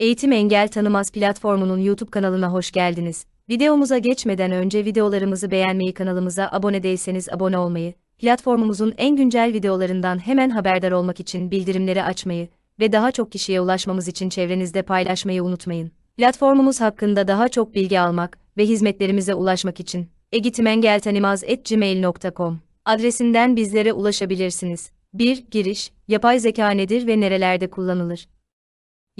Eğitim Engel Tanımaz platformunun YouTube kanalına hoş geldiniz. Videomuza geçmeden önce videolarımızı beğenmeyi, kanalımıza abone değilseniz abone olmayı, platformumuzun en güncel videolarından hemen haberdar olmak için bildirimleri açmayı ve daha çok kişiye ulaşmamız için çevrenizde paylaşmayı unutmayın. Platformumuz hakkında daha çok bilgi almak ve hizmetlerimize ulaşmak için eğitimengeltanimaz.gmail.com adresinden bizlere ulaşabilirsiniz. 1. Giriş, yapay zeka nedir ve nerelerde kullanılır?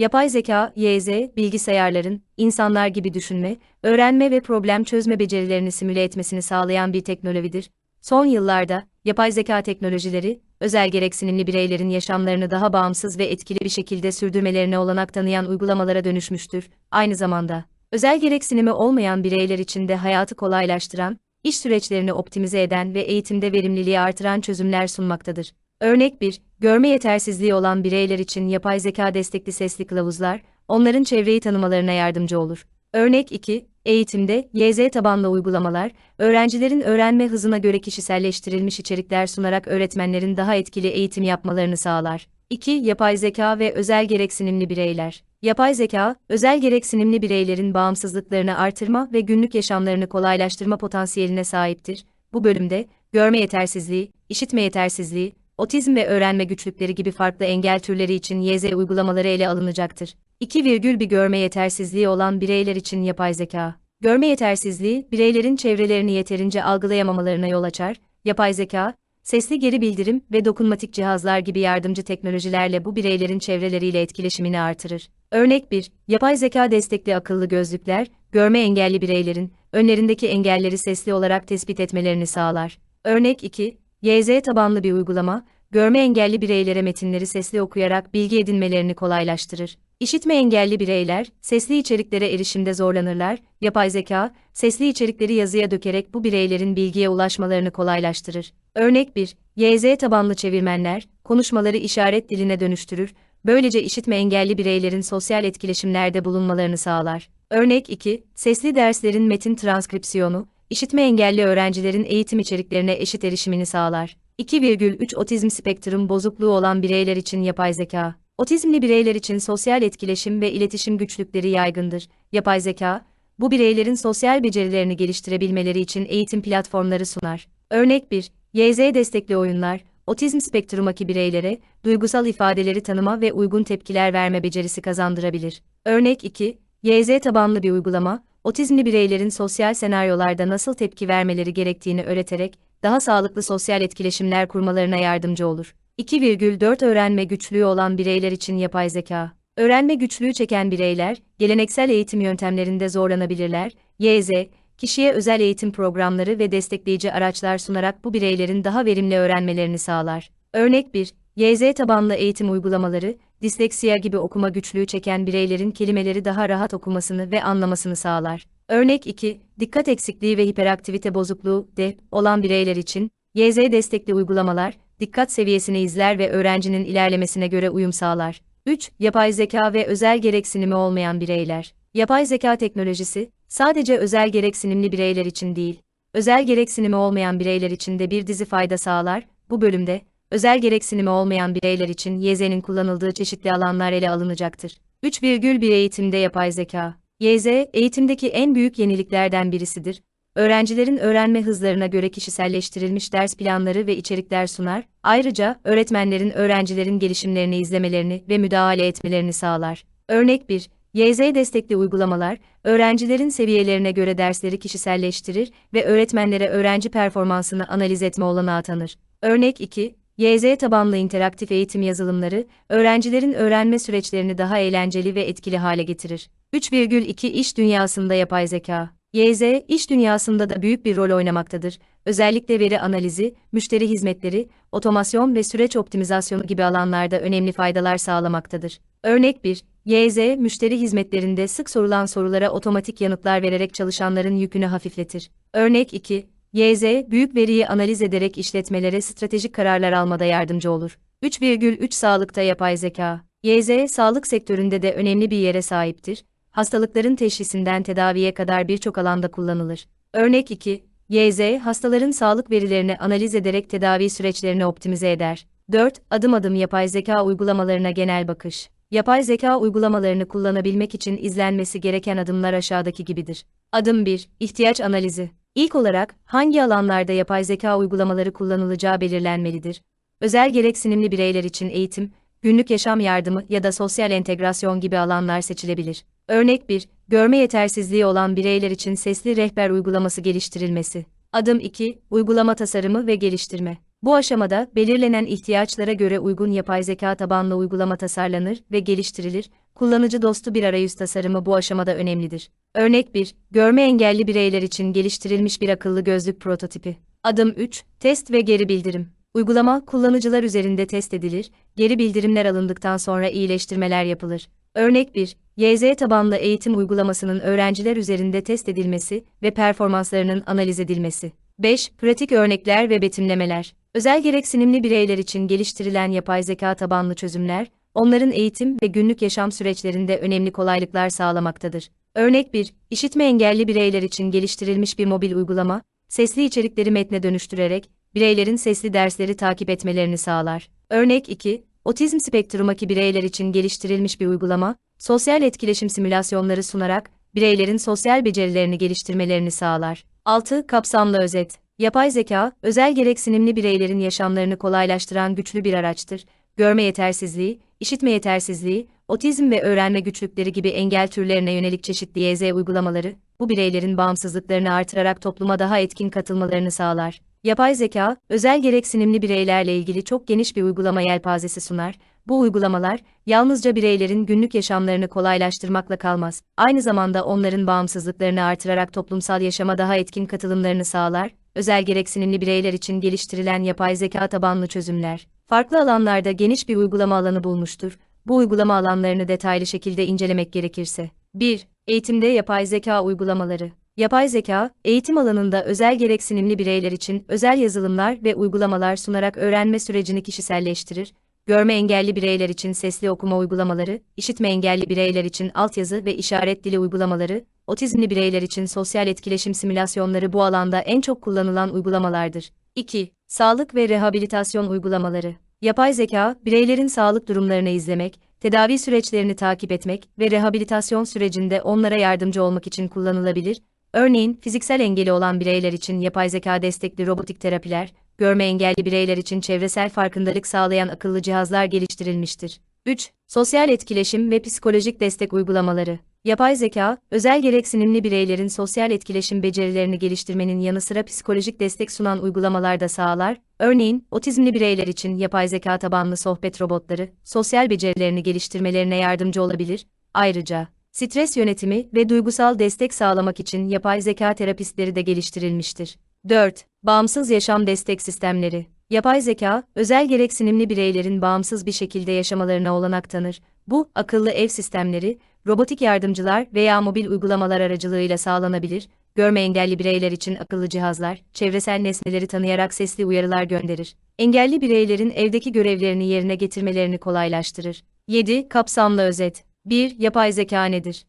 Yapay zeka, YZ, bilgisayarların, insanlar gibi düşünme, öğrenme ve problem çözme becerilerini simüle etmesini sağlayan bir teknolojidir. Son yıllarda, yapay zeka teknolojileri, özel gereksinimli bireylerin yaşamlarını daha bağımsız ve etkili bir şekilde sürdürmelerine olanak tanıyan uygulamalara dönüşmüştür. Aynı zamanda, özel gereksinimi olmayan bireyler için de hayatı kolaylaştıran, iş süreçlerini optimize eden ve eğitimde verimliliği artıran çözümler sunmaktadır. Örnek 1, görme yetersizliği olan bireyler için yapay zeka destekli sesli kılavuzlar, onların çevreyi tanımalarına yardımcı olur. Örnek 2, eğitimde YZ tabanlı uygulamalar, öğrencilerin öğrenme hızına göre kişiselleştirilmiş içerikler sunarak öğretmenlerin daha etkili eğitim yapmalarını sağlar. 2. Yapay zeka ve özel gereksinimli bireyler. Yapay zeka, özel gereksinimli bireylerin bağımsızlıklarını artırma ve günlük yaşamlarını kolaylaştırma potansiyeline sahiptir. Bu bölümde, görme yetersizliği, işitme yetersizliği, otizm ve öğrenme güçlükleri gibi farklı engel türleri için YZ uygulamaları ele alınacaktır. 2, bir görme yetersizliği olan bireyler için yapay zeka. Görme yetersizliği, bireylerin çevrelerini yeterince algılayamamalarına yol açar. Yapay zeka, sesli geri bildirim ve dokunmatik cihazlar gibi yardımcı teknolojilerle bu bireylerin çevreleriyle etkileşimini artırır. Örnek 1, yapay zeka destekli akıllı gözlükler, görme engelli bireylerin önlerindeki engelleri sesli olarak tespit etmelerini sağlar. Örnek 2, YZ tabanlı bir uygulama, görme engelli bireylere metinleri sesli okuyarak bilgi edinmelerini kolaylaştırır. İşitme engelli bireyler, sesli içeriklere erişimde zorlanırlar, yapay zeka, sesli içerikleri yazıya dökerek bu bireylerin bilgiye ulaşmalarını kolaylaştırır. Örnek 1, YZ tabanlı çevirmenler, konuşmaları işaret diline dönüştürür, böylece işitme engelli bireylerin sosyal etkileşimlerde bulunmalarını sağlar. Örnek 2, sesli derslerin metin transkripsiyonu, işitme engelli öğrencilerin eğitim içeriklerine eşit erişimini sağlar. 2,3 Otizm spektrum bozukluğu olan bireyler için yapay zeka. Otizmli bireyler için sosyal etkileşim ve iletişim güçlükleri yaygındır. Yapay zeka, bu bireylerin sosyal becerilerini geliştirebilmeleri için eğitim platformları sunar. Örnek 1, YZ destekli oyunlar, otizm spektrumaki bireylere, duygusal ifadeleri tanıma ve uygun tepkiler verme becerisi kazandırabilir. Örnek 2, YZ tabanlı bir uygulama, otizmli bireylerin sosyal senaryolarda nasıl tepki vermeleri gerektiğini öğreterek, daha sağlıklı sosyal etkileşimler kurmalarına yardımcı olur. 2,4 Öğrenme güçlüğü olan bireyler için yapay zeka. Öğrenme güçlüğü çeken bireyler, geleneksel eğitim yöntemlerinde zorlanabilirler. YZ, kişiye özel eğitim programları ve destekleyici araçlar sunarak bu bireylerin daha verimli öğrenmelerini sağlar. Örnek 1, YZ tabanlı eğitim uygulamaları, disleksiya gibi okuma güçlüğü çeken bireylerin kelimeleri daha rahat okumasını ve anlamasını sağlar. Örnek 2, dikkat eksikliği ve hiperaktivite bozukluğu de olan bireyler için YZ destekli uygulamalar, dikkat seviyesini izler ve öğrencinin ilerlemesine göre uyum sağlar. 3. Yapay zeka ve özel gereksinimi olmayan bireyler. Yapay zeka teknolojisi, sadece özel gereksinimli bireyler için değil, özel gereksinimi olmayan bireyler için de bir dizi fayda sağlar. Bu bölümde, özel gereksinimi olmayan bireyler için YZ'nin kullanıldığı çeşitli alanlar ele alınacaktır. 3,1 Eğitimde yapay zeka. YZ, eğitimdeki en büyük yeniliklerden birisidir. Öğrencilerin öğrenme hızlarına göre kişiselleştirilmiş ders planları ve içerikler sunar. Ayrıca, öğretmenlerin öğrencilerin gelişimlerini izlemelerini ve müdahale etmelerini sağlar. Örnek 1, YZ destekli uygulamalar, öğrencilerin seviyelerine göre dersleri kişiselleştirir ve öğretmenlere öğrenci performansını analiz etme olanağı tanır. Örnek 2, YZ tabanlı interaktif eğitim yazılımları, öğrencilerin öğrenme süreçlerini daha eğlenceli ve etkili hale getirir. 3,2 İş dünyasında yapay zeka. YZ, iş dünyasında da büyük bir rol oynamaktadır. Özellikle veri analizi, müşteri hizmetleri, otomasyon ve süreç optimizasyonu gibi alanlarda önemli faydalar sağlamaktadır. Örnek 1, YZ, müşteri hizmetlerinde sık sorulan sorulara otomatik yanıtlar vererek çalışanların yükünü hafifletir. Örnek 2, YZ, büyük veriyi analiz ederek işletmelere stratejik kararlar almada yardımcı olur. 3,3 Sağlıkta yapay zeka. YZ, sağlık sektöründe de önemli bir yere sahiptir. Hastalıkların teşhisinden tedaviye kadar birçok alanda kullanılır. Örnek 2, YZ, hastaların sağlık verilerini analiz ederek tedavi süreçlerini optimize eder. 4. Adım adım yapay zeka uygulamalarına genel bakış. Yapay zeka uygulamalarını kullanabilmek için izlenmesi gereken adımlar aşağıdaki gibidir. Adım 1. İhtiyaç analizi. İlk olarak, hangi alanlarda yapay zeka uygulamaları kullanılacağı belirlenmelidir. Özel gereksinimli bireyler için eğitim, günlük yaşam yardımı ya da sosyal entegrasyon gibi alanlar seçilebilir. Örnek 1. Görme yetersizliği olan bireyler için sesli rehber uygulaması geliştirilmesi. Adım 2. Uygulama tasarımı ve geliştirme. Bu aşamada belirlenen ihtiyaçlara göre uygun yapay zeka tabanlı uygulama tasarlanır ve geliştirilir. Kullanıcı dostu bir arayüz tasarımı bu aşamada önemlidir. Örnek 1. Görme engelli bireyler için geliştirilmiş bir akıllı gözlük prototipi. Adım 3. Test ve geri bildirim. Uygulama kullanıcılar üzerinde test edilir, geri bildirimler alındıktan sonra iyileştirmeler yapılır. Örnek 1. YZ tabanlı eğitim uygulamasının öğrenciler üzerinde test edilmesi ve performanslarının analiz edilmesi. 5. Pratik örnekler ve betimlemeler. Özel gereksinimli bireyler için geliştirilen yapay zeka tabanlı çözümler, onların eğitim ve günlük yaşam süreçlerinde önemli kolaylıklar sağlamaktadır. Örnek 1. İşitme engelli bireyler için geliştirilmiş bir mobil uygulama, sesli içerikleri metne dönüştürerek, bireylerin sesli dersleri takip etmelerini sağlar. Örnek 2. Otizm spektrumaki bireyler için geliştirilmiş bir uygulama, sosyal etkileşim simülasyonları sunarak, bireylerin sosyal becerilerini geliştirmelerini sağlar. 6. Kapsamlı özet. Yapay zeka, özel gereksinimli bireylerin yaşamlarını kolaylaştıran güçlü bir araçtır. Görme yetersizliği, işitme yetersizliği, otizm ve öğrenme güçlükleri gibi engel türlerine yönelik çeşitli YZ uygulamaları, bu bireylerin bağımsızlıklarını artırarak topluma daha etkin katılmalarını sağlar. Yapay zeka, özel gereksinimli bireylerle ilgili çok geniş bir uygulama yelpazesi sunar. Bu uygulamalar, yalnızca bireylerin günlük yaşamlarını kolaylaştırmakla kalmaz, aynı zamanda onların bağımsızlıklarını artırarak toplumsal yaşama daha etkin katılımlarını sağlar. Özel gereksinimli bireyler için geliştirilen yapay zeka tabanlı çözümler, farklı alanlarda geniş bir uygulama alanı bulmuştur. Bu uygulama alanlarını detaylı şekilde incelemek gerekirse. 1. Eğitimde yapay zeka uygulamaları. Yapay zeka, eğitim alanında özel gereksinimli bireyler için özel yazılımlar ve uygulamalar sunarak öğrenme sürecini kişiselleştirir. Görme engelli bireyler için sesli okuma uygulamaları, işitme engelli bireyler için altyazı ve işaret dili uygulamaları, otizmli bireyler için sosyal etkileşim simülasyonları bu alanda en çok kullanılan uygulamalardır. 2. Sağlık ve rehabilitasyon uygulamaları. Yapay zeka, bireylerin sağlık durumlarını izlemek, tedavi süreçlerini takip etmek ve rehabilitasyon sürecinde onlara yardımcı olmak için kullanılabilir. Örneğin, fiziksel engeli olan bireyler için yapay zeka destekli robotik terapiler, görme engelli bireyler için çevresel farkındalık sağlayan akıllı cihazlar geliştirilmiştir. 3. Sosyal etkileşim ve psikolojik destek uygulamaları. Yapay zeka, özel gereksinimli bireylerin sosyal etkileşim becerilerini geliştirmenin yanı sıra psikolojik destek sunan uygulamalar da sağlar. Örneğin, otizmli bireyler için yapay zeka tabanlı sohbet robotları, sosyal becerilerini geliştirmelerine yardımcı olabilir. Ayrıca, stres yönetimi ve duygusal destek sağlamak için yapay zeka terapistleri de geliştirilmiştir. 4. Bağımsız yaşam destek sistemleri. Yapay zeka, özel gereksinimli bireylerin bağımsız bir şekilde yaşamalarına olanak tanır. Bu, akıllı ev sistemleri, robotik yardımcılar veya mobil uygulamalar aracılığıyla sağlanabilir. Görme engelli bireyler için akıllı cihazlar, çevresel nesneleri tanıyarak sesli uyarılar gönderir. Engelli bireylerin evdeki görevlerini yerine getirmelerini kolaylaştırır. 7. Kapsamlı özet. 1. Yapay zeka nedir?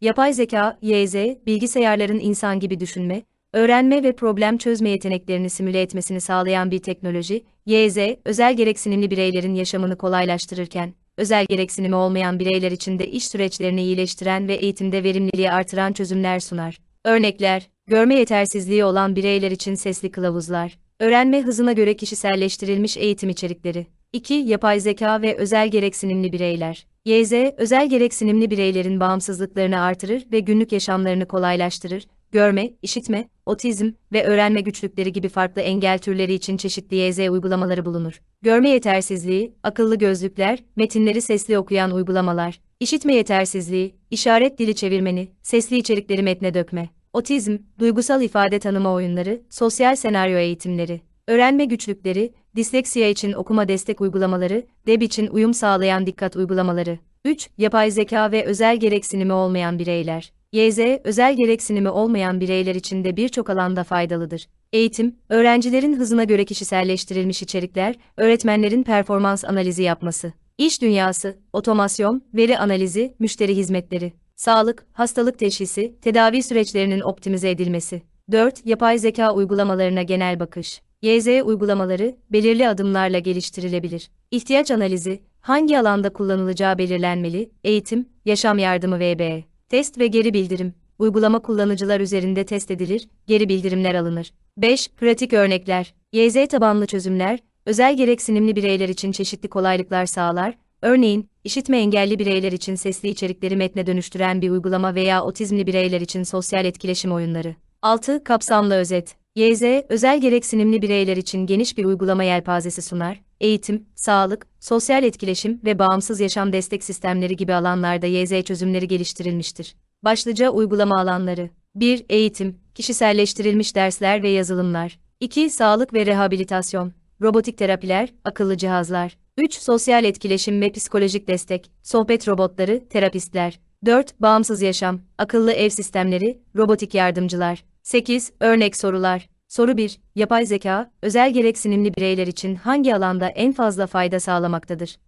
Yapay zeka, YZ, bilgisayarların insan gibi düşünme, öğrenme ve problem çözme yeteneklerini simüle etmesini sağlayan bir teknoloji, YZ, özel gereksinimli bireylerin yaşamını kolaylaştırırken, özel gereksinimi olmayan bireyler için de iş süreçlerini iyileştiren ve eğitimde verimliliği artıran çözümler sunar. Örnekler, görme yetersizliği olan bireyler için sesli kılavuzlar, öğrenme hızına göre kişiselleştirilmiş eğitim içerikleri. 2. Yapay zeka ve özel gereksinimli bireyler. YZ, özel gereksinimli bireylerin bağımsızlıklarını artırır ve günlük yaşamlarını kolaylaştırır, görme, işitme, otizm ve öğrenme güçlükleri gibi farklı engel türleri için çeşitli YZ uygulamaları bulunur. Görme yetersizliği, akıllı gözlükler, metinleri sesli okuyan uygulamalar, işitme yetersizliği, işaret dili çevirmeni, sesli içerikleri metne dökme, otizm, duygusal ifade tanıma oyunları, sosyal senaryo eğitimleri, öğrenme güçlükleri, disleksiya için okuma destek uygulamaları, DEB için uyum sağlayan dikkat uygulamaları. 3. Yapay zeka ve özel gereksinimi olmayan bireyler. YZ, özel gereksinimi olmayan bireyler için de birçok alanda faydalıdır. Eğitim, öğrencilerin hızına göre kişiselleştirilmiş içerikler, öğretmenlerin performans analizi yapması. İş dünyası, otomasyon, veri analizi, müşteri hizmetleri. Sağlık, hastalık teşhisi, tedavi süreçlerinin optimize edilmesi. 4. Yapay zeka uygulamalarına genel bakış. YZ uygulamaları belirli adımlarla geliştirilebilir. İhtiyaç analizi, hangi alanda kullanılacağı belirlenmeli? Eğitim, yaşam yardımı VB. Test ve geri bildirim. Uygulama kullanıcılar üzerinde test edilir, geri bildirimler alınır. 5. Pratik örnekler. YZ tabanlı çözümler, özel gereksinimli bireyler için çeşitli kolaylıklar sağlar. Örneğin, işitme engelli bireyler için sesli içerikleri metne dönüştüren bir uygulama veya otizmli bireyler için sosyal etkileşim oyunları. 6. Kapsamlı özet. YZ, özel gereksinimli bireyler için geniş bir uygulama yelpazesi sunar. Eğitim, sağlık, sosyal etkileşim ve bağımsız yaşam destek sistemleri gibi alanlarda YZ çözümleri geliştirilmiştir. Başlıca uygulama alanları. 1. Eğitim, kişiselleştirilmiş dersler ve yazılımlar. 2. Sağlık ve rehabilitasyon, robotik terapiler, akıllı cihazlar. 3. Sosyal etkileşim ve psikolojik destek, sohbet robotları, terapistler. 4. Bağımsız yaşam, akıllı ev sistemleri, robotik yardımcılar. 8. Örnek sorular. Soru 1. Yapay zeka, özel gereksinimli bireyler için hangi alanda en fazla fayda sağlamaktadır?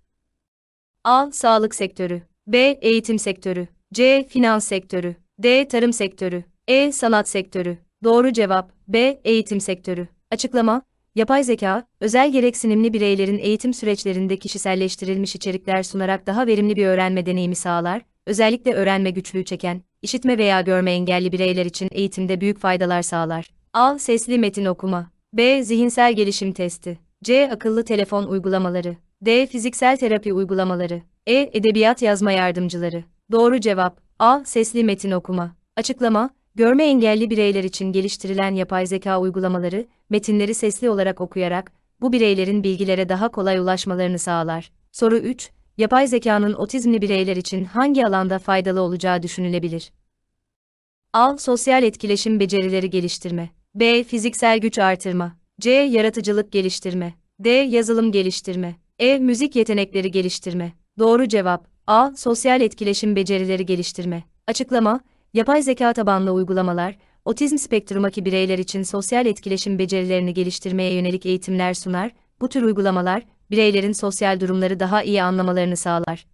A. Sağlık sektörü. B. Eğitim sektörü. C. Finans sektörü. D. Tarım sektörü. E. Sanat sektörü. Doğru cevap B. Eğitim sektörü. Açıklama Yapay zeka, özel gereksinimli bireylerin eğitim süreçlerinde kişiselleştirilmiş içerikler sunarak daha verimli bir öğrenme deneyimi sağlar, özellikle öğrenme güçlüğü çeken, işitme veya görme engelli bireyler için eğitimde büyük faydalar sağlar. A. Sesli metin okuma. B. Zihinsel gelişim testi. C. Akıllı telefon uygulamaları. D. Fiziksel terapi uygulamaları. E. Edebiyat yazma yardımcıları. Doğru cevap A. Sesli metin okuma. Açıklama Görme engelli bireyler için geliştirilen yapay zeka uygulamaları, metinleri sesli olarak okuyarak, bu bireylerin bilgilere daha kolay ulaşmalarını sağlar. Soru 3. Yapay zekanın otizmli bireyler için hangi alanda faydalı olacağı düşünülebilir? A. Sosyal etkileşim becerileri geliştirme. B. Fiziksel güç artırma. C. Yaratıcılık geliştirme. D. Yazılım geliştirme. E. Müzik yetenekleri geliştirme. Doğru cevap A. Sosyal etkileşim becerileri geliştirme. Açıklama Yapay zeka tabanlı uygulamalar, otizm spektrumaki bireyler için sosyal etkileşim becerilerini geliştirmeye yönelik eğitimler sunar. Bu tür uygulamalar, bireylerin sosyal durumları daha iyi anlamalarını sağlar.